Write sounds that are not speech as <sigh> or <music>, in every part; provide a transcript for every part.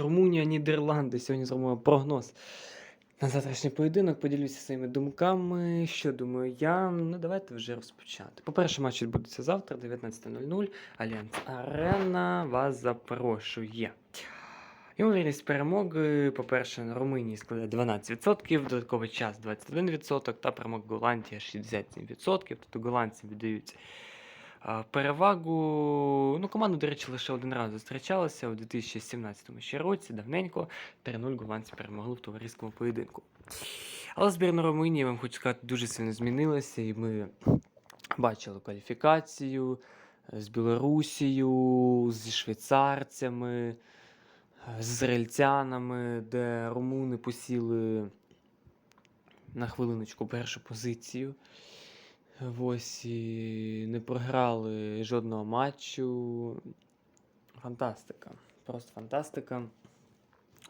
Румунія, Нідерланди. Сьогодні зробимо прогноз на завтрашній поєдинок. Поділюся своїми думками. Що думаю я? Ну, давайте вже розпочати. По-перше, матч відбудеться завтра, 19.00. Альянс Арена вас запрошує. Ймовірність перемоги, по-перше, на Румунії складає 12%, додатковий час 21% та перемога Голландія 67%. Тобто голландці віддають перевагу. Ну, команди, до речі, лише один раз зустрічалися у 2017 ще році, давненько. 3-0 голландці перемогли в товариському поєдинку. Але збірна Румунії, я вам хочу сказати, дуже сильно змінилася, і ми бачили кваліфікацію з Білорусією, з швейцарцями, з ізраїльтянами, де румуни посіли на хвилиночку першу позицію. Ось і не програли жодного матчу. Фантастика. Просто фантастика.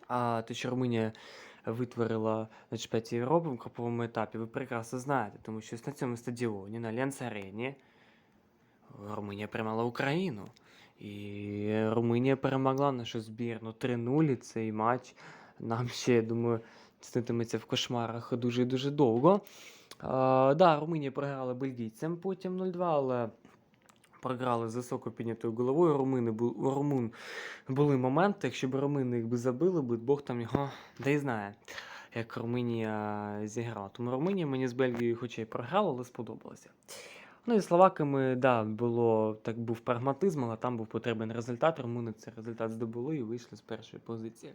А те, що Румунія витворила на чемпіонаті Європи в груповому етапі, ви прекрасно знаєте, тому що на цьому стадіоні, на Альянс Арені, Румунія приймала Україну. І Румунія перемогла нашу збірну 3-0. Цей матч нам ще, я думаю, снитиметься в кошмарах дуже дуже довго. А, да, Румунія програла бельгійцям потім 0-2, але програли з високо піднятою головою. Румуни, бу- у румун були моменти, якщо б румуни їх би забили, би, Бог там його да і знає, як Румунія зіграла. Тому Румунія мені з Бельгією, хоча й програла, але сподобалася. Ну і словаками, да, було так був прагматизм, але там був потрібен результат. Румуни цей результат здобули і вийшли з першої позиції.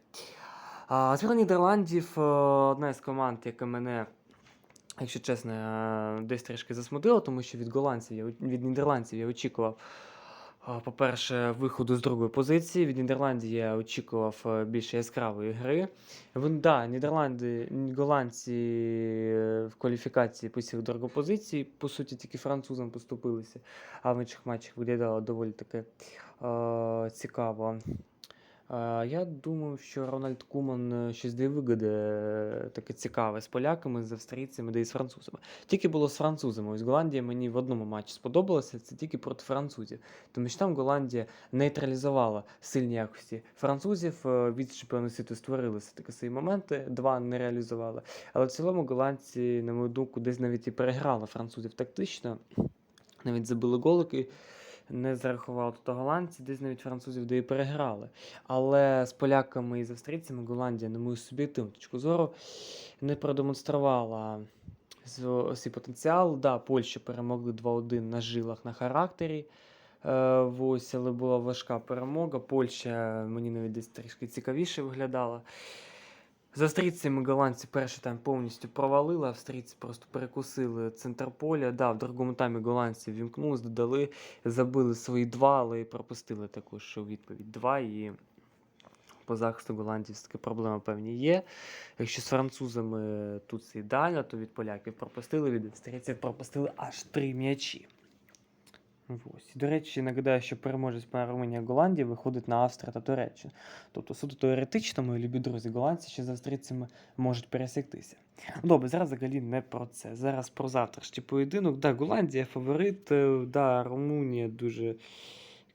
А, збірна Нідерландів е, одна з команд, яка мене, якщо чесно, десь трішки засмутила, тому що від голландців, від нідерландців я очікував, по-перше, виходу з другої позиції. Від Нідерландів я очікував е, більш яскравої гри. Вон, да, Нідерланди, голландці е, в кваліфікації посіли другу позицію, по суті, тільки французам поступилися, а в інших матчах виглядало доволі таки е, цікаво. Я думав, що Рональд Куман е, щось де вигоди е, таке цікаве з поляками, з австрійцями, де і з французами. Тільки було з французами. Ось Голландія мені в одному матчі сподобалася, це тільки проти французів. Тому що там Голландія нейтралізувала сильні якості французів. е, Від чемпіону світу створилися такі свої моменти, два не реалізували. Але в цілому голландці, на мою думку, десь навіть і переграли французів тактично. Навіть забили голики, не зарахували тут голландці, десь навіть французів де і переграли. Але з поляками і з австрійцями Голландія, на мою суб'єктивну точку зору, не продемонструвала свій потенціал. Да, Польщу перемогли 2-1 на жилах на характері. Е, ось, але була важка перемога. Польща мені навіть десь трішки цікавіше виглядала. З австрійцями голландці перший тайм повністю провалили, австрійці просто перекусили центр поля. Да, в другому таймі голландці вімкнулись, додали, забили свої два, але і пропустили також у відповідь два. І по захисту голландців таки проблеми певні є. Якщо з французами тут все ідеально, то від поляків пропустили, від австрійців пропустили аж три м'ячі. Ось. До речі, нагадаю, що переможець по Румунія Голландії виходить на Австрію та Туреччину. Тобто, суто теоретично, мої любі друзі, голландці ще з австрійцями можуть пересіктися. Добре, зараз взагалі не про це. Зараз про завтрашній поєдинок. Да, Голландія фаворит, е, да, Румунія дуже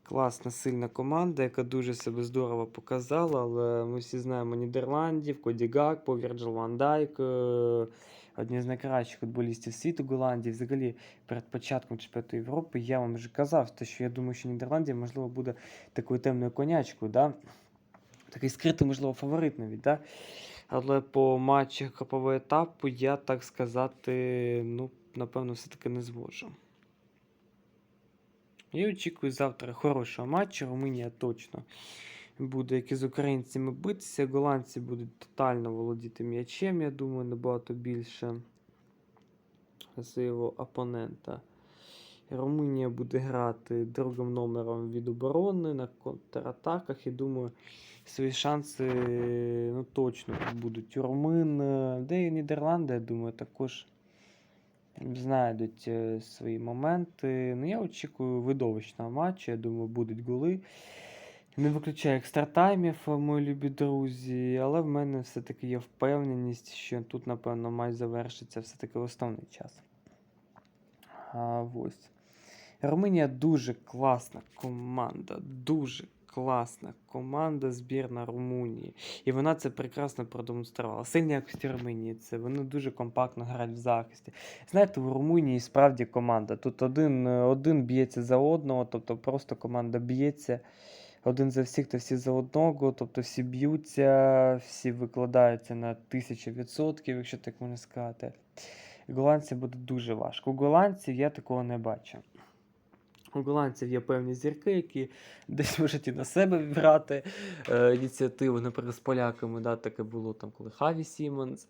класна, сильна команда, яка дуже себе здорово показала, але ми всі знаємо Нідерландів, Коді Гакпо, Вірджил Ван Дайк, е, одні з найкращих футболістів світу Голландії. Взагалі, перед початком чемпіонату Європи я вам вже казав, що я думаю, що Нідерландія, можливо, буде такою темною конячкою. Да? Такий скритий, можливо, фаворит навіть. Да? Але по матчах групового етапу я так сказати, ну, напевно, все-таки не зможу. Я очікую завтра хорошого матчу. Румунія точно буде, як і з українцями битися. Голландці будуть тотально володіти м'ячем, я думаю, набагато більше за опонента. Румунія буде грати другим номером від оборони на контратаках. І думаю, свої шанси ну, точно будуть румин. Де і Нідерланди, я думаю, також знайдуть е, свої моменти. Ну, я очікую видовищного матчу. Я думаю, будуть голи. Не виключаю екстратаймів, е, мої любі друзі, але в мене все-таки є впевненість, що тут, напевно, матч завершиться все-таки в основний час. А, ось. Румунія дуже класна команда, дуже класна команда збірна Румунії. І вона це прекрасно продемонструвала. Сильні якості Румунії це вони дуже компактно грають в захисті. Знаєте, у Румунії справді команда. Тут один, один б'ється за одного, тобто просто команда б'ється. Один за всіх та всі за одного, тобто всі б'ються, всі викладаються на тисячу відсотків, якщо так можна сказати. Голландцям буде дуже важко. У голландців я такого не бачу. У голландців є певні зірки, які <laughs> десь можуть і на себе брати е, ініціативу. Наприклад, з поляками, да, таке було там, коли Хаві Сімонс,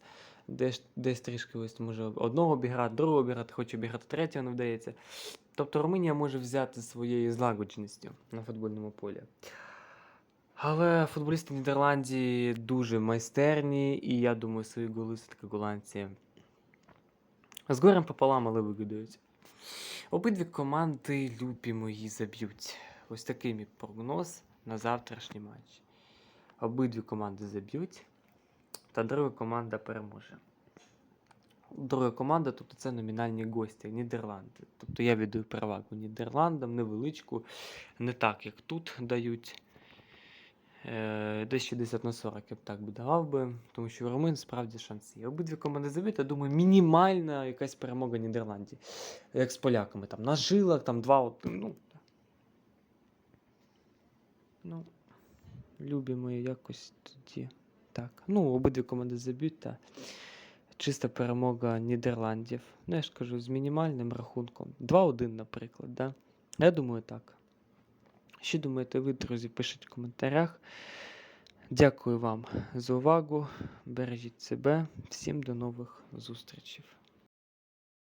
десь, десь трішки ось може одного обіграти, другого обіграти, хоче обіграти третього, не вдається. Тобто Румунія може взяти своєю злагодженістю на футбольному полі. Але футболісти Нідерландії дуже майстерні, і я думаю, свої голи все-таки голландці з горем пополам, але вигадають. Обидві команди любі мої заб'ють. Ось такий мій прогноз на завтрашній матч. Обидві команди заб'ють, та друга команда переможе. Друга команда, тобто це номінальні гості, Нідерланди. Тобто я віддаю перевагу Нідерландам, невеличку, не так, як тут дають. Е, Десь 60 на 40 я б так би давав би, тому що Румин справді шанси є. Обидві команди забити, я думаю, мінімальна якась перемога Нідерландів. Як з поляками. Там на жилах, там 2-1. Ну, ну, любимо якось тоді. Так. Ну, обидві команди заб'ють, та чиста перемога Нідерландів. Ну, я ж кажу, з мінімальним рахунком. 2-1, наприклад, да? Я думаю, так. Що думаєте ви, друзі, пишіть в коментарях. Дякую вам за увагу. Бережіть себе. Всім до нових зустрічей.